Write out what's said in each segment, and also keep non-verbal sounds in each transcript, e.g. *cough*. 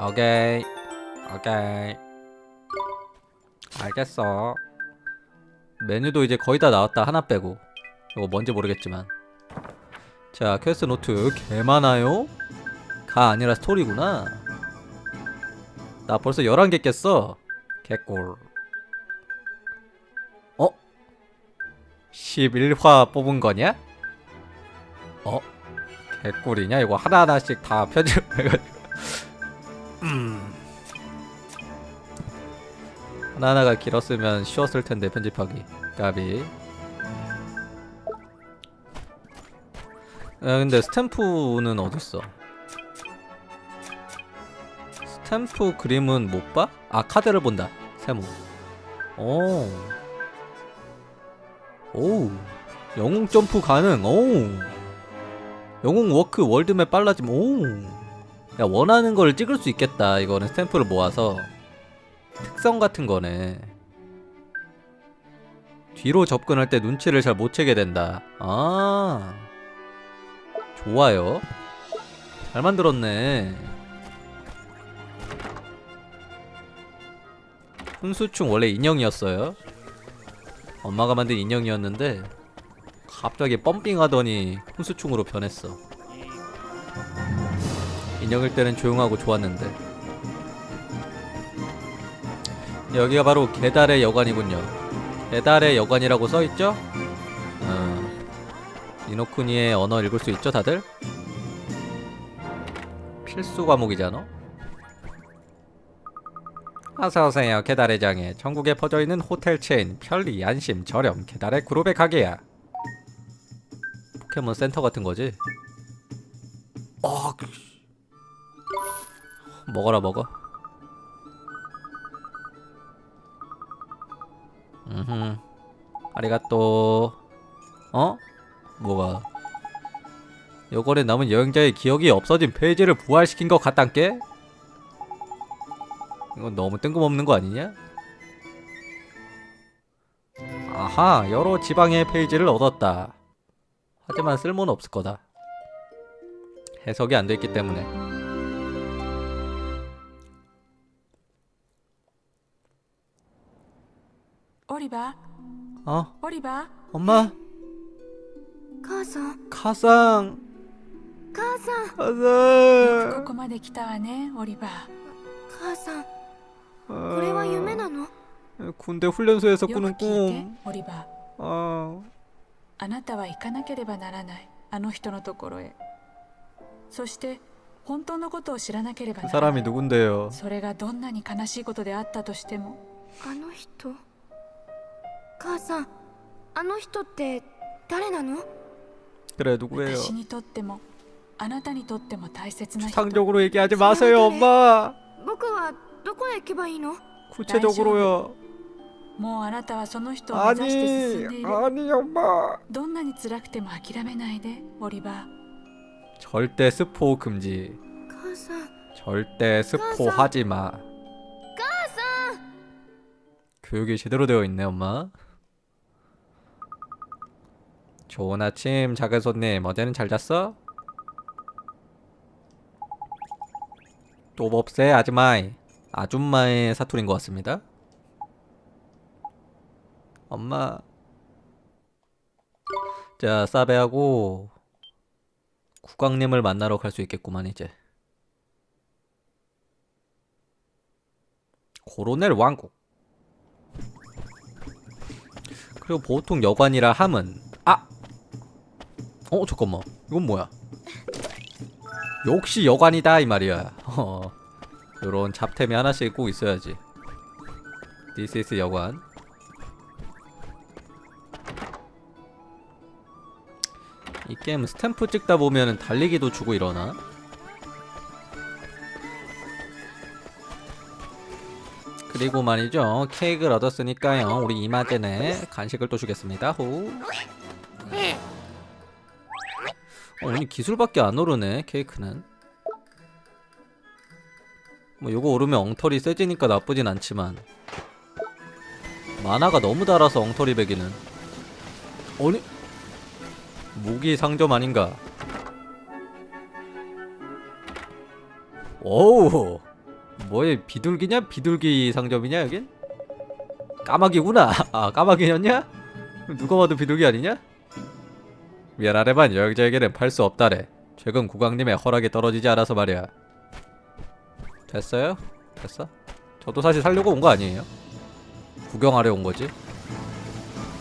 오케이. 오케이. 알겠어. 메뉴도 이제 거의 다 나왔다. 하나 빼고. 이거 뭔지 모르겠지만. 자 퀘스트 노트 개 많아요? 가 아니라 스토리구나. 나 벌써 11개 깼어. 개꿀. 어? 11화 뽑은 거냐? 어? 개꿀이냐? 이거 하나하나씩 다 편집해가지고 *laughs* 음. 하나하나가 길었으면 쉬웠을 텐데 편집하기 까비 야 근데 스탬프는 어딨어 스탬프 그림은 못 봐? 아 카드를 본다 세모 오. 오. 영웅 점프 가능. 오. 영웅 워크 월드맵 빨라짐. 오. 야 원하는 걸 찍을 수 있겠다. 이거는 스탬프를 모아서 특성 같은 거네. 뒤로 접근할 때 눈치를 잘 못 채게 된다. 아. 좋아요. 잘 만들었네. 훈수충 원래 인형이었어요. 엄마가 만든 인형이었는데 갑자기 펌핑하더니 훈수충으로 변했어. 인형일 때는 조용하고 좋았는데 여기가 바로 개달의 여관이군요. 개달의 여관이라고 써있죠? 어, 이노쿠니의 언어 읽을 수 있죠 다들? 필수 과목이잖아. 어서오세요 개달의 장에 전국에 퍼져있는 호텔 체인 편리 안심 저렴 개달의 그룹의 가게야 포켓몬 센터 같은 거지 어, 그- 먹어라 먹어 음흠 아리가또 어? 뭐가 요거는 남은 여행자의 기억이 없어진 페이지를 부활시킨 것 같단께? 이건 너무 뜬금없는 거 아니냐? 아하, 여러 지방의 페이지를 얻었다. 하지만 쓸모는 없을 거다. 해석이 안 돼 있기 때문에. 오리바, 어, 오리바, 엄마, 母さん 가상, 母さん こ 가상. こまで来たわね、オリバ母さんこれは夢なの 군대 훈련소에서 ー。よく 꾸는 聞いて 꿈. 、オリバー。 아, あなたは行かなければならない、あの人のところへ。そして、本当のことを知らなければ 그 ならな 사람이 い。 누군데요? それがどんなに悲しいことであったとしても、あの人 母さんあの人って誰なの 그래 누구예요? 私にとっても、あなたにとっても大切な人。 상적으로 얘기하지 마세요, 엄마. 僕はどこへ行けばいいの 구체적으로요. もうあなたはその人を目指して進んでい 아니, る。 아니 엄마. どんなに辛くても諦めないで、オリバー。 절대 스포 금지. 母さん 절대 스포 하지 마. 교육이 제대로 되어 있네, 엄마. 좋은 아침, 작은 손님. 어제는 잘 잤어? 또법새 아줌마이. 아줌마의 사투리인 것 같습니다. 엄마. 자, 사베하고 국왕님을 만나러 갈 수 있겠구만 이제. 코로넬 왕국. 그리고 보통 여관이라 함은 아. 어 잠깐만 이건 뭐야? 역시 여관이다 이 말이야. *laughs* 어. 요런 잡템이 하나씩 꼭 있어야지. This is 여관. 이 게임 스탬프 찍다 보면은 달리기도 주고 이러나? 그리고 말이죠 케이크를 얻었으니까요 우리 이마제네 간식을 또 주겠습니다 호 어, 오늘 기술밖에 안 오르네 케이크는 뭐 요거 오르면 엉터리 세지니까 나쁘진 않지만 만화가 너무 달아서 엉터리 배기는 아니 무기 상점 아닌가 오우 뭐에 비둘기냐? 비둘기 상점이냐 여긴? 까마귀구나. *laughs* 아 까마귀였냐? 누가 봐도 비둘기 아니냐? 미안하래만 여행자에게는 팔 수 없다래. 최근 국왕님의 허락이 떨어지지 않아서 말이야. 됐어요? 됐어? 저도 사실 살려고 온 거 아니에요? 구경하려 온 거지.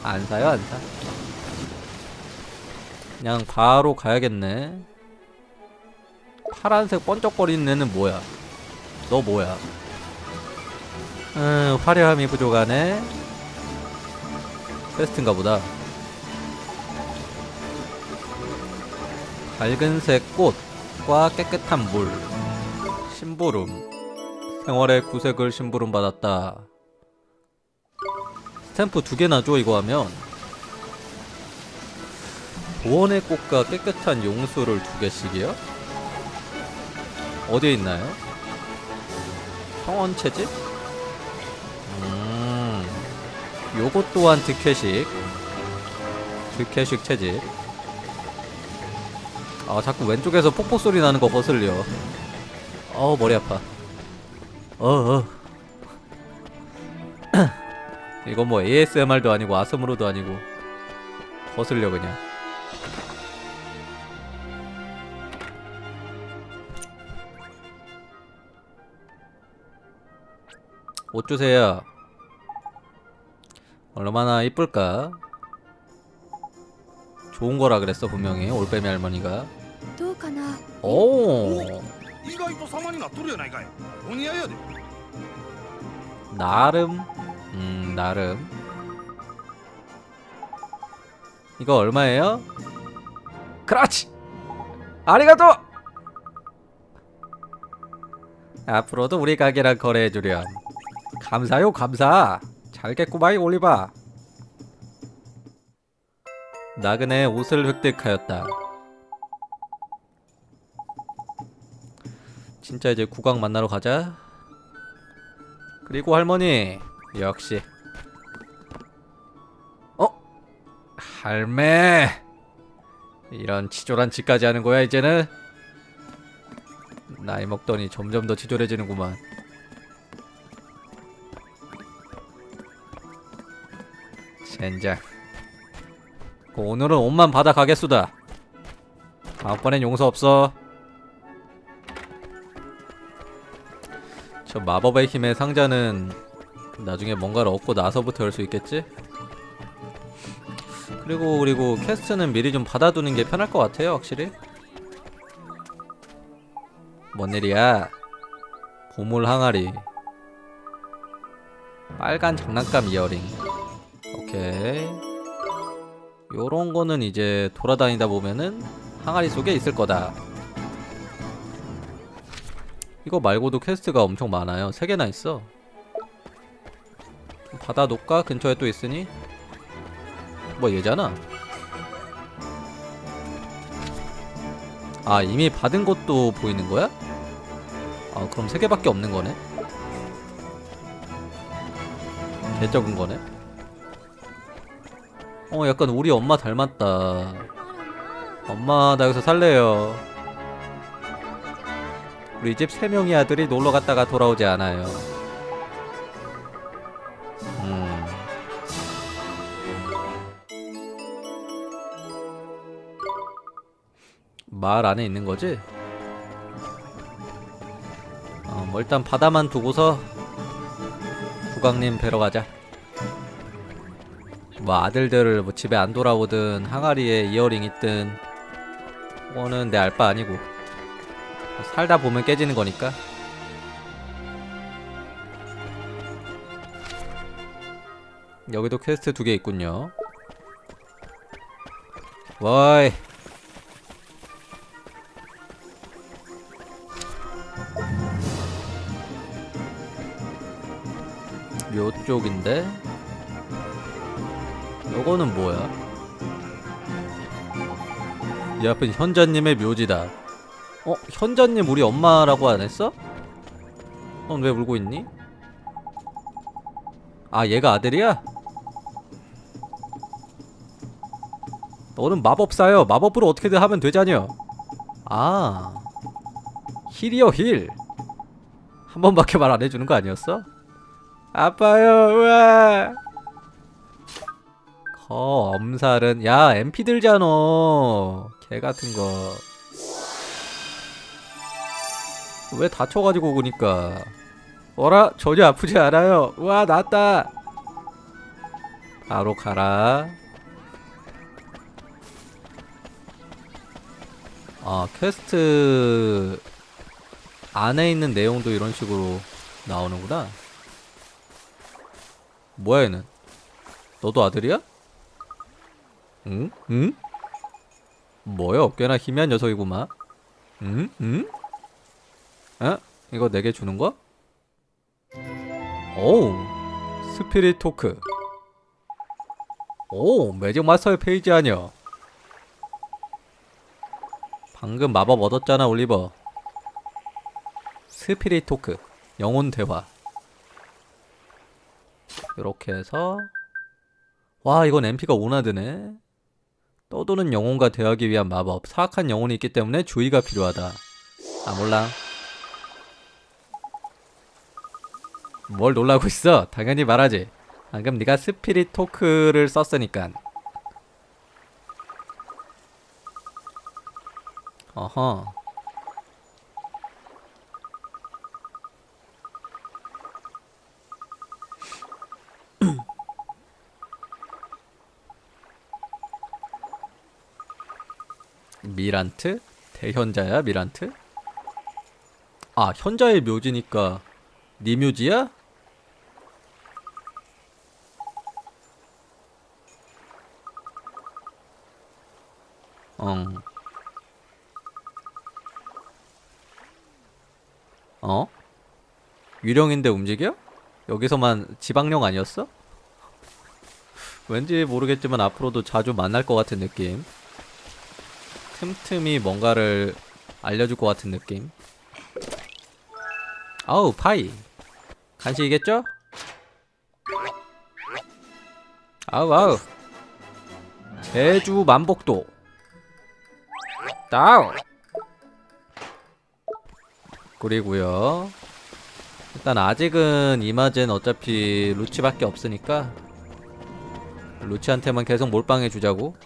안 사요, 안 사. 그냥 바로 가야겠네. 파란색 번쩍거리는 애는 뭐야? 너 뭐야? 음, 화려함이 부족하네. 퀘스트인가 보다. 밝은색 꽃과 깨끗한 물. 심부름. 생활의 구색을 심부름 받았다. 스탬프 두 개나 줘 이거 하면. 보원의 꽃과 깨끗한 용수를 두 개씩이요? 어디에 있나요? 성원 채집? 음, 요것 또한 득회식. 득회식 채집. 아, 자꾸 왼쪽에서 폭포 소리 나는 거 거슬려. 어, 머리 아파. 어, 어. *clears throat* 이건 뭐 ASMR도 아니고 아스무르도 아니고 거슬려 그냥. 옷 주세요. 얼마나 이쁠까? 좋은 거라 그랬어 분명히 올빼미 할머니가. どうかな 오 意外と様になっとるやないかいお似合いやで 나름 음 나름 이거 얼마예요? 그렇지 아리가또 앞으로도 우리 가게랑 거래해주렴 감사요 감사 잘겠구마이 올리바 나그네 옷을 획득하였다 진짜 이제 국왕 만나러 가자. 그리고 할머니 역시. 어? 할매. 이런 치졸한 짓까지 하는 거야 이제는? 나이 먹더니 점점 더 치졸해지는구만. 젠장. 그 오늘은 옷만 받아 가겠수다. 다음번엔 용서 없어 저 마법의 힘의 상자는 나중에 뭔가를 얻고 나서부터 열 수 있겠지? 그리고 그리고 퀘스트는 미리 좀 받아두는 게 편할 것 같아요 확실히. 뭔 일이야? 보물 항아리. 빨간 장난감 이어링. 오케이. 요런 거는 이제 돌아다니다 보면은 항아리 속에 있을 거다 이거 말고도 퀘스트가 엄청 많아요. 세 개나 있어. 좀 받아놓을까? 근처에 또 있으니? 뭐 얘잖아. 아 이미 받은 것도 보이는 거야? 아 그럼 세 개밖에 없는 거네. 개 적은 거네. 어 약간 우리 엄마 닮았다. 엄마 나 여기서 살래요. 우리 집 세 명의 아들이 놀러 갔다가 돌아오지 않아요. 음. 마을 안에 있는 거지? 어, 뭐 일단 바다만 두고서 국왕님 뵈러 가자. 뭐 아들들을 뭐 집에 안 돌아오든 항아리에 이어링 있든 그거는 내 알 바 아니고. 살다 보면 깨지는 거니까. 여기도 퀘스트 두 개 있군요. 와이. 요쪽인데? 요거는 뭐야? 이 앞은 현자님의 묘지다. 어? 현자님 우리 엄마라고 안 했어? 넌 왜 울고 있니? 아 얘가 아들이야? 너는 마법사요 마법으로 어떻게든 하면 되자녀 아 힐이요 힐 한 번밖에 말 안 해주는 거 아니었어? 아빠요 우와 거 엄살은 야 MP 들잖아 개 같은 거 왜 다쳐가지고 오니까 어라 전혀 아프지 않아요 우와 낫다 바로 가라 아 퀘스트 안에 있는 내용도 이런 식으로 나오는구나 뭐야 얘는 너도 아들이야? 응? 응? 뭐야 꽤나 희미한 녀석이구만 응? 응? 어? 이거 내게 주는 거? 오우 스피릿 토크. 오 매직 마스터의 페이지 아니야 방금 마법 얻었잖아 올리버. 스피릿 토크 영혼 대화. 이렇게 해서. 와 이건 MP가 오나드네. 떠도는 영혼과 대하기 위한 마법. 사악한 영혼이 있기 때문에 주의가 필요하다. 아 몰라 뭘 놀라고 있어 당연히 말하지 방금 네가 스피릿 토크를 썼으니까 어허 *clears throat* 미란트? 대현자야 미란트? 아 현자의 묘지니까 네 묘지야? 어. 어? 유령인데 움직여? 여기서만 지방령 아니었어? 왠지 모르겠지만 앞으로도 자주 만날 것 같은 느낌. 틈틈이 뭔가를 알려줄 것 같은 느낌. 아우 파이 간식이겠죠? 아우 아우 제주 만복도 다운 그리고요 일단 아직은 이마젠 어차피 루치밖에 없으니까 루치한테만 계속 몰빵해 주자고.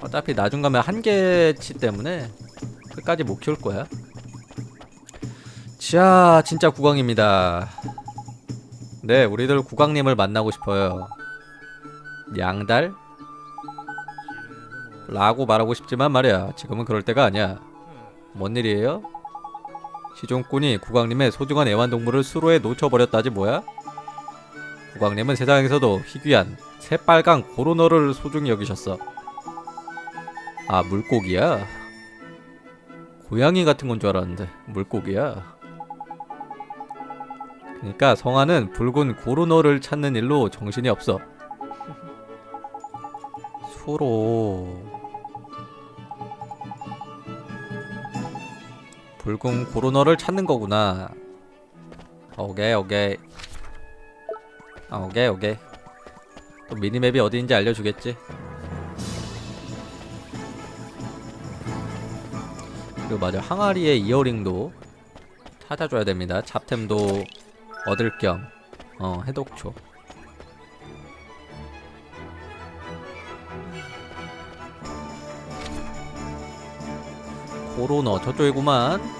어차피 나중 가면 한계치 때문에 끝까지 못 키울 거야. 자 진짜 국왕입니다. 네 우리들 국왕님을 만나고 싶어요. 양달? 라고 말하고 싶지만 말이야 지금은 그럴 때가 아니야. 뭔 일이에요? 시종꾼이 국왕님의 소중한 애완동물을 수로에 놓쳐버렸다지 뭐야? 국왕님은 세상에서도 희귀한 새빨간 고로너를 소중히 여기셨어 아 물고기야? 고양이 같은 건 줄 알았는데 물고기야 그러니까 성아는 붉은 고르노를 찾는 일로 정신이 없어. *laughs* 수로 붉은 고르노를 찾는 거구나. 오케이 오케이. 아 오케이 오케이. 또 미니맵이 어디인지 알려주겠지. 그리고 맞아 항아리의 이어링도 찾아줘야 됩니다. 잡템도 얻을 겸 어, 해독초. 코로너 저쪽이구만.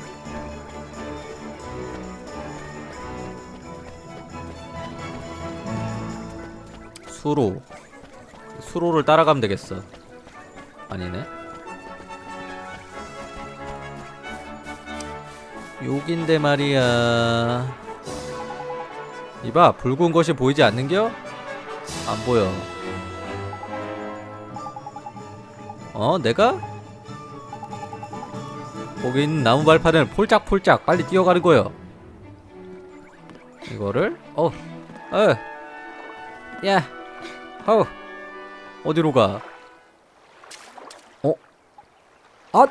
수로. 수로를 따라가면 되겠어. 아니네. 여긴데 말이야. 이봐 붉은 것이 보이지 않는겨? 안 보여 어 내가? 거기 있는 나무 발판을 폴짝폴짝 빨리 뛰어가는 거요 이거를 어, 어, 야, 아우 어디로 가? 어? 아!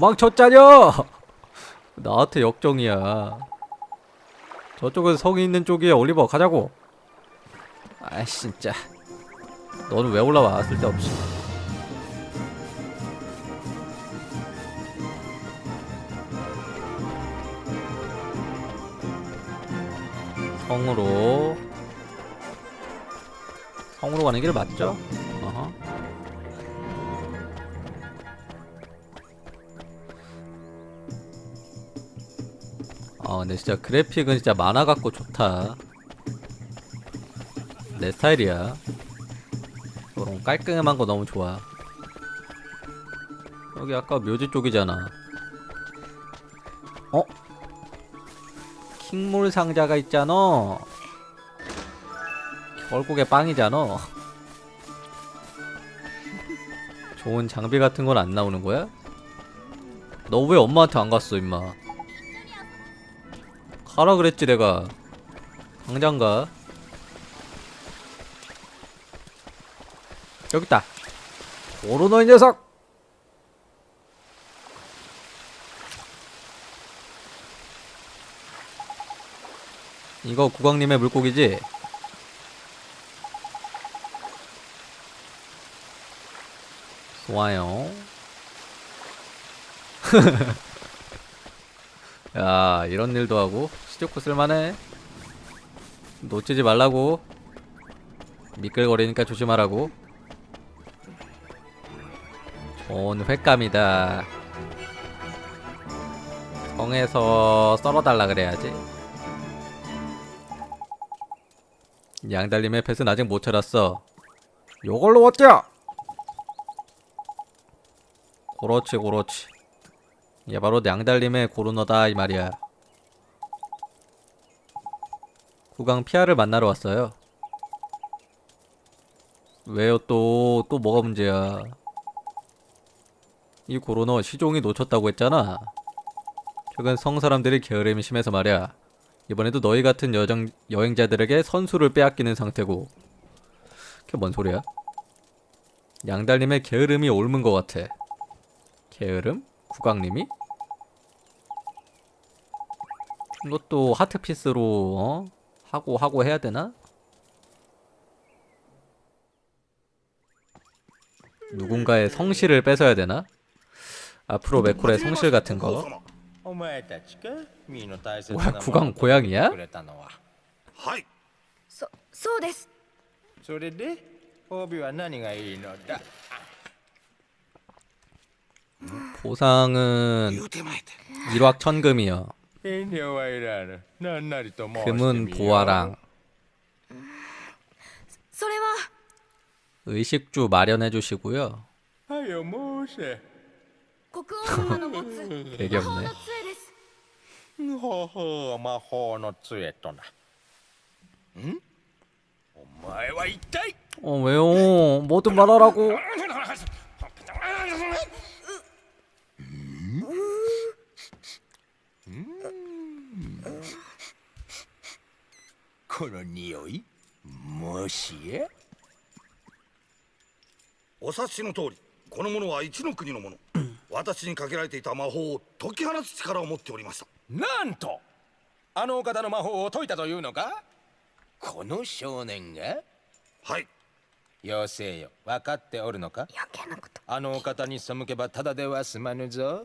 망쳤자녀! *laughs* 나한테 역정이야 저쪽은 성이 있는 쪽이야 올리버 가자고 아이 진짜 너는 왜 올라와 쓸데없이 성으로 성으로 가는 길 맞죠? 어허. 아 근데 진짜 그래픽은 진짜 만화 같고 좋다 내 스타일이야 이런 깔끔한 거 너무 좋아 여기 아까 묘지 쪽이잖아 어? 킹물 상자가 있잖아 결국에 빵이잖아. 좋은 장비 같은 건 안 나오는 거야? 너 왜 엄마한테 안 갔어 임마? 가라 그랬지 내가. 당장 가. 여기 있다. 오르노 이 녀석! 이거 국왕님의 물고기지? 좋아요. *laughs* 야 이런 일도 하고 시조코 쓸만해. 놓치지 말라고. 미끌거리니까 조심하라고. 좋은 횟감이다. 성에서 썰어달라 그래야지. 양달님의 펫은 아직 못 찾았어. 요걸로 어때요? 그렇지 그렇지. 얘 바로 양달님의 고르너다 이 말이야. 구강 피아를 만나러 왔어요. 왜요 또? 또 뭐가 문제야? 이 고르너 시종이 놓쳤다고 했잖아. 최근 성 사람들이 게으름이 심해서 말이야. 이번에도 너희 같은 여정, 여행자들에게 선수를 빼앗기는 상태고. 그게 뭔 소리야? 양달님의 게으름이 옮은 것 같아 게으름? 국왕님이? 이것도 하트피스로 어? 하고 하고 해야 되나? 누군가의 성실을 뺏어야 되나? 앞으로 메콜의 성실 같은 거 お前たちかミーの大切 뭐야 な 국왕 고양이야? くれたのははいそそうですそれで褒美は何がいいのだ 보상은 일확천금이요. 금은 보화랑 의식주 마련해 주시고요. 되게 없네. 어 왜요? 뭐든 말하라고. *laughs* この匂いもしや？お察しの通りこの者は一の国の者。*clears throat* 私にかけられていた魔法を解き放つ力を持っておりました。なんとあのお方の魔法を解いたというのか？この少年が？はい。妖精よ。分かっておるのか？余計なこと。あのお方に背けばただでは済まぬぞ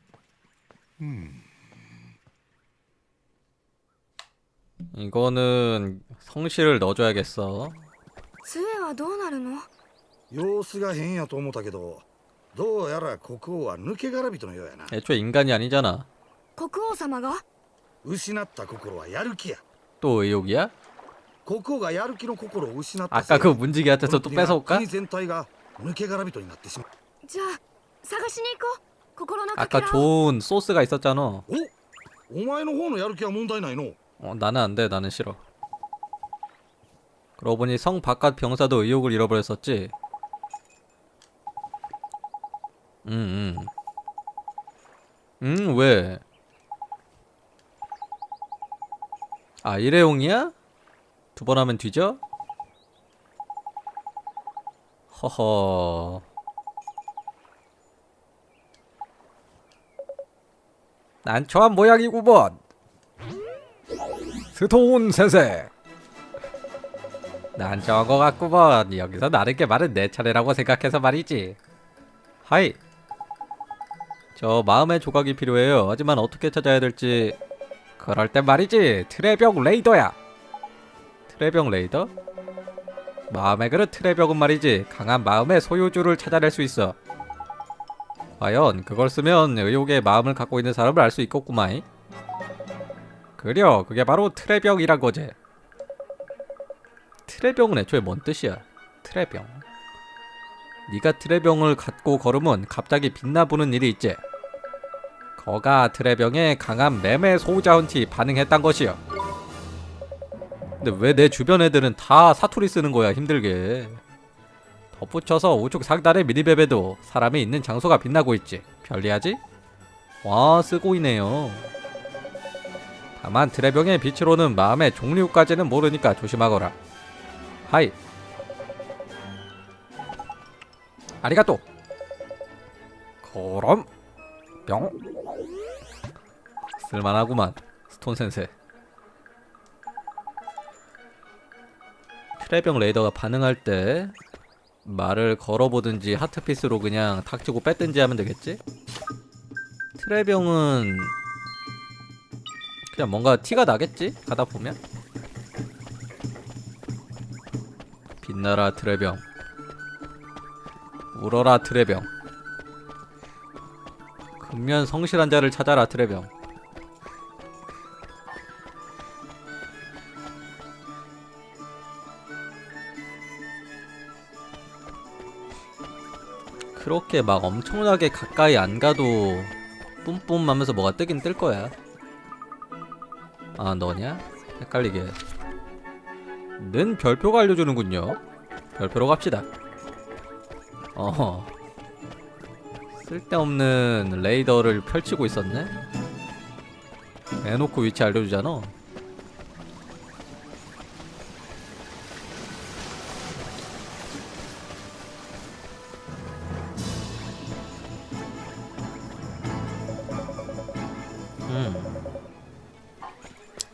이거는 성실을 넣어줘야겠어 杖はどうなるの様子が変やと思ったけどどうやら国王は抜け殻人のようやな 애초에 인간이 아니잖아 国王様が失った心はやる気や 또 의욕이야? 国王がやる気の心を失った 아까 せい 그 문지기한테서 또 この国は 뺏어올까? 国全体が抜け殻人になってしまうじゃあ探しに行こう心のか 아까 けらを 좋은 소스가 있었잖아 おお前の方のやる気は問題ないの 어, 나는 안 돼. 나는 싫어. 그러고 보니 성 바깥 병사도 의욕을 잃어버렸었지. 음, 음. 음, 왜? 아, 일회용이야? 두 번 하면 뒤져? 허허. 난 좋아한 모양이구먼. 스톤 세세. 난것 같구먼. 여기서 나르게 말은 내 차례라고 생각해서 말이지. 하이. 저 마음의 조각이 필요해요. 하지만 어떻게 찾아야 될지. 그럴 땐 말이지. 트레병 레이더야. 트레병 레이더? 마음의 그릇 트레병은 말이지. 강한 마음의 소유주를 찾아낼 수 있어. 과연 그걸 쓰면 의욕의 마음을 갖고 있는 사람을 알 수 있겠구마이. 그려, 그게 바로 트레병이란 거지. 트레병은 애초에 뭔 뜻이야? 트레병. 네가 트레병을 갖고 걸으면 갑자기 빛나보는 일이 있지. 거가 트레병의 강한 매매 소자원티 반응했단 것이요. 근데 왜 내 주변 애들은 다 사투리 쓰는 거야 힘들게. 덧붙여서 우측 상단의 미니맵에도 사람이 있는 장소가 빛나고 있지. 편리하지? 와 쓰고 있네요. 다만 트레병의 빛으로는 마음의 종류까지는 모르니까 조심하거라. 하이. 아리가또. 그럼 뿅. 쓸만하구만 스톤 센세. 트레병 레이더가 반응할 때 말을 걸어보든지 하트피스로 그냥 탁치고 뺐든지 하면 되겠지? 트레병은 그냥 뭔가 티가 나겠지? 가다 보면 빛나라 트레병 울어라 트레병 근면 성실한 자를 찾아라 트레병 그렇게 막 엄청나게 가까이 안 가도 뿜뿜 하면서 뭐가 뜨긴 뜰 거야. 아, 너냐? 헷갈리게. 는 별표가 알려주는군요. 별표로 갑시다. 어허. 쓸데없는 레이더를 펼치고 있었네? 해놓고 위치 알려주잖아.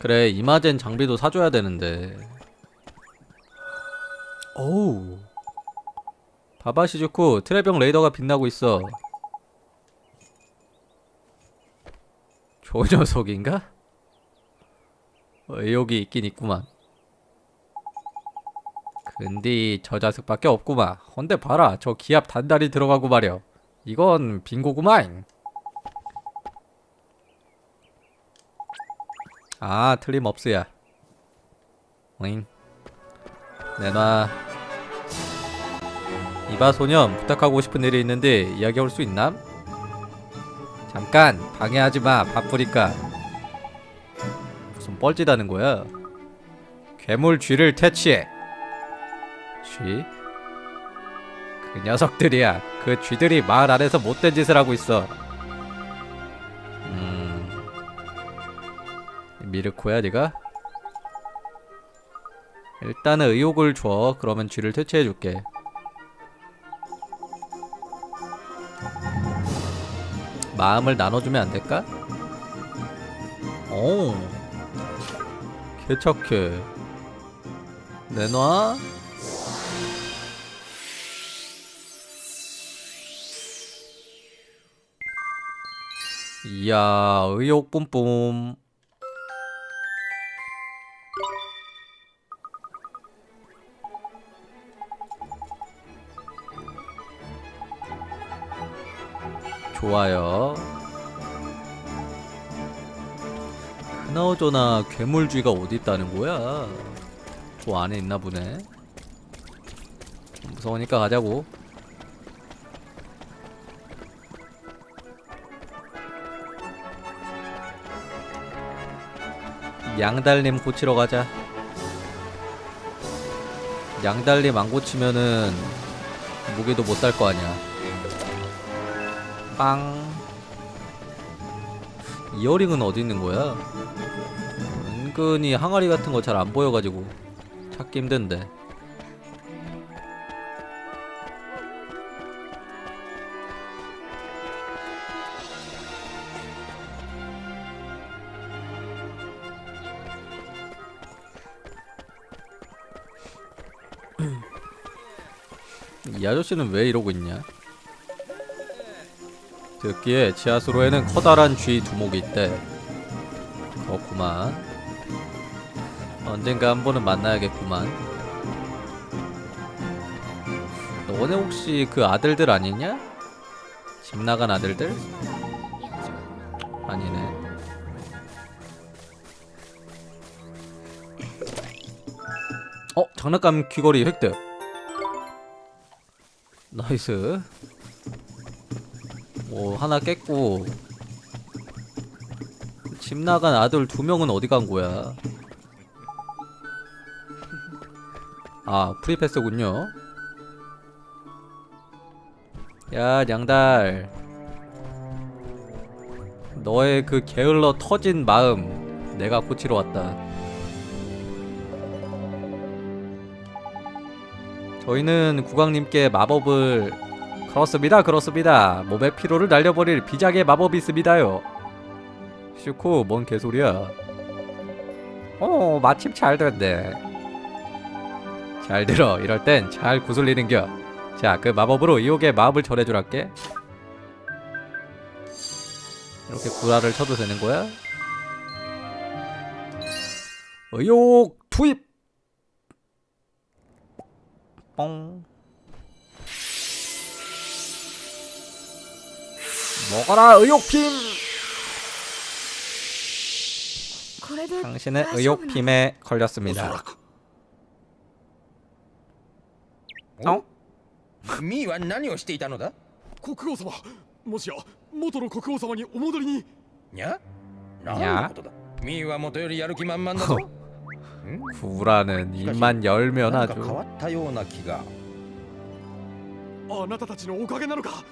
그래 이마젠 장비도 사줘야 되는데. 오우. 바바 시즈쿠 트레병 레이더가 빛나고 있어. 저 녀석인가? 의욕이 있긴 있구만. 근데 저 자식밖에 없구만. 헌데 봐라 저 기압 단단히 들어가고 말여 이건 빙고구만 아 틀림없으야 오잉. 내놔 이봐 소년 부탁하고 싶은 일이 있는데 이야기 올수 있남? 잠깐 방해하지마 바쁘니까. 무슨 뻘짓하는 거야? 괴물 쥐를 퇴치해. 쥐? 그 녀석들이야. 그 쥐들이 마을 안에서 못된 짓을 하고 있어 미르코야 네가? 일단은 의욕을 줘 그러면 쥐를 퇴치해줄게 마음을 나눠주면 안 될까? 오 개척해 내놔 이야 의욕 뿜뿜 좋아요. 그나저나 괴물쥐가 어디 있다는 거야? 저 안에 있나 보네. 무서우니까 가자고. 양달님 고치러 가자. 양달님 안 고치면은 무게도 못 달 거 아니야. 빵 이어링은 어디 있는 거야? 은근히 항아리 같은 거 잘 안 보여가지고 찾기 힘든데. 이 아저씨는 왜 이러고 있냐? 듣기에 지하수로에는 커다란 쥐 두목이 있대. 그렇구만. 언젠가 한 번은 만나야겠구만. 너네 혹시 그 아들들 아니냐? 집 나간 아들들? 아니네. 어, 장난감 귀걸이 획득. 나이스. 뭐 하나 깼고 집 나간 아들 두 명은 어디 간 거야? 아 프리패스군요. 야 양달 너의 그 게을러 터진 마음 내가 고치러 왔다. 저희는 국왕님께 마법을 그렇습니다 그렇습니다. 몸의 피로를 날려버릴 비장의 마법이 있습니다요. 슈코 뭔 개소리야? 어 마침 잘 됐네. 잘 들어. 이럴 땐 잘 구슬리는겨. 자 그 마법으로 이옥의 마법을 전해주랄게. 이렇게 구라를 쳐도 되는 거야? 의욕 투입! 뻥 먹어라 의욕핌 これで 당신은 大丈夫なの 의욕핌에 おそ 걸렸습니다 らく 어? ミーは何をしていたのだ国王様もしや元の国王様にお戻りににゃにゃ何のことだミーは元よりやる気満々だぞん 구라는 입만 열면 なんか 아주 変わったような気があなたたちのおかげなのか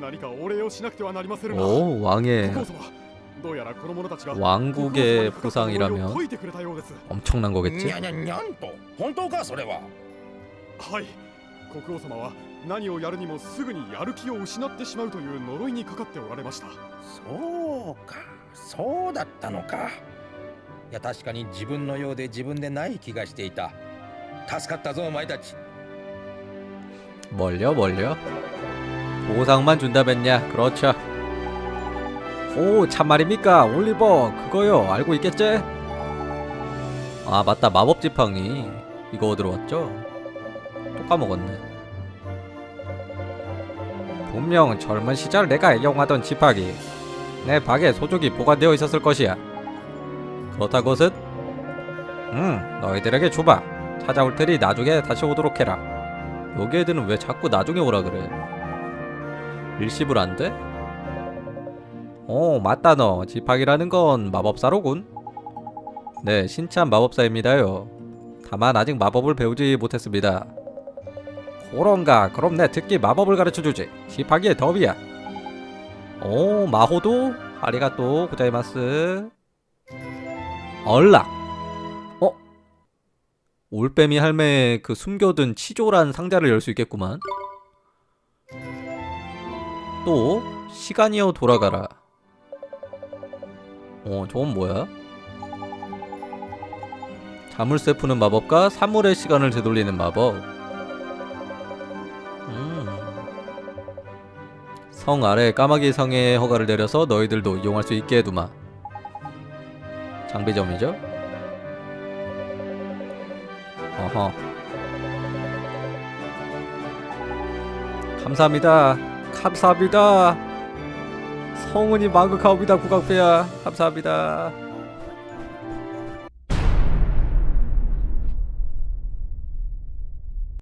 何かお礼をしなくてはなりませんが 오 왕의 国王様どうやらこの者たちが 왕국의 国王様にかかった呪いを 보상이라면 解いてくれたようです 엄청난 に 거겠지 ゃにゃにゃんと本当かそれははい国王様は何をやるにもすぐにやる気を失ってしまうという呪いにかかっておられましたそうかそうだったのかいや確かに自分のようで自分でない気がしていた助かったぞお前たち 멀려 멀려 보상만 준다면야 그렇죠. 오 참말입니까? 올리버 그거요. 알고 있겠지? 아 맞다. 마법 지팡이. 이거 들어왔죠? 또 까먹었네. 분명 젊은 시절 내가 애용하던 지팡이. 내 방에 소중히 보관되어 있었을 것이야. 그렇다고 것은 응 너희들에게 줘봐 찾아올 테니 나중에 다시 오도록 해라. 여기 애들은 왜 자꾸 나중에 오라 그래? 일시불 안 돼? 어 맞다 너. 지팡이라는 건 마법사로군. 네 신참 마법사입니다요. 다만 아직 마법을 배우지 못했습니다. 그런가? 그럼 내 특기 마법을 가르쳐주지. 지팡이의 덤이야. 오 마호도? 아리가또 고자이마스. 얼락 어? 올빼미 할매의 그 숨겨둔 치졸한 상자를 열 수 있겠구만. 또 시간이여 돌아가라. 어, 저건 뭐야? 자물쇠 푸는 마법과 사물의 시간을 되돌리는 마법. 음. 성 아래 까마귀 성의 허가를 내려서 너희들도 이용할 수 있게 해두마. 장비점이죠? 어허. 감사합니다. 감사합니다. 성은이 마그카옵이다 국악배야. 감사합니다.